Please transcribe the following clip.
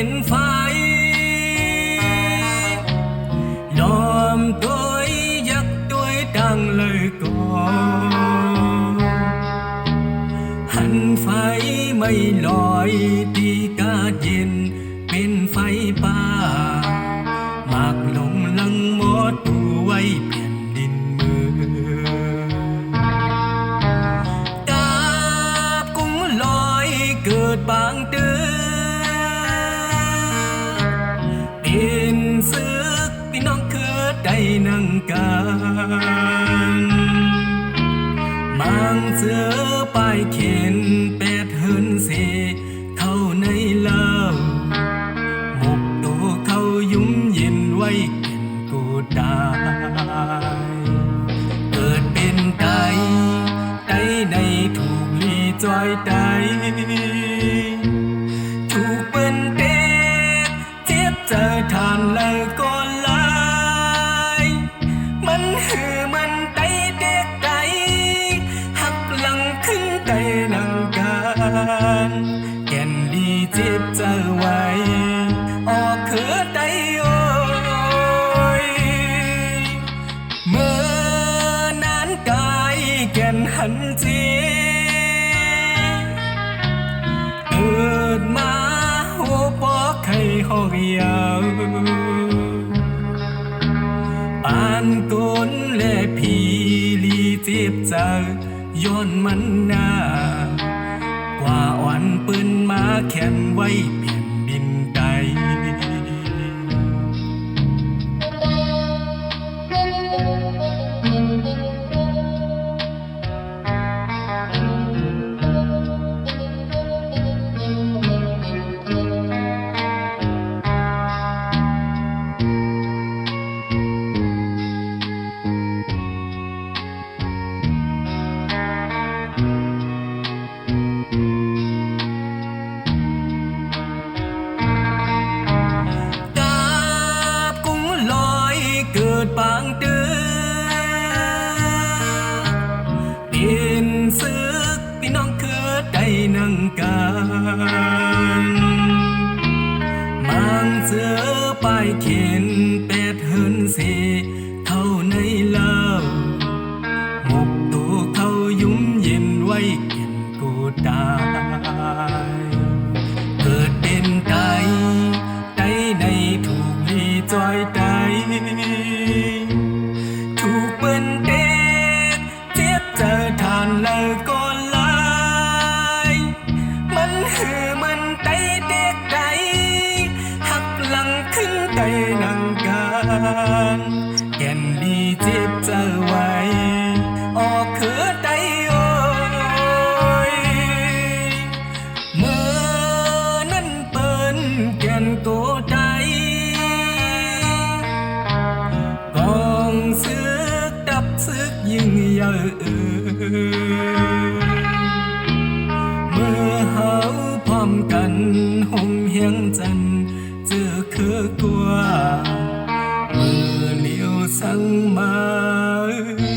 ห็นไฟดอมตัวยักตัวดังเลยก่อนหันไฟไม่ลอยตีกาเย็น เป็นไฟป่าหมากลงลังหมดตัวไว้เปลี่ยนดินมือตาบกุ้งลอยเกิดบางตื่ มังเสือป้ายเข็นแปดเฮินเสเข้าในเล่าหมกตัวเขายุ่มเย็นไว้เป็นกูตายเกิดเป็นไตไตในถูกลีจอยไตถูกเป็นเป็ดเจ็บเจอทานแล้วก็ลายมันหือ จ็บเจอไว้ ออกเขือไตโอ้ยเมื่อนานกายแก่นหันเจเกิดมาหัวปอกไข่หอกยาวปานกลและพีลีเจ็บใจย้อนมันหน้า ว่าอ่อนปืนมาแขนไว้ ได้นั่งกันมังเสือป้ายเข็นารแก่นดีเจ็บเจอไว้ ออกคือไตโอ้ยเมื่อนั้นเปิ้นแก่นโกใจกองซึกดับซึกยิ่งใหญ่เอ่ยเมื่อเฮาพร้อมกันห่มเฮียงจัน ลื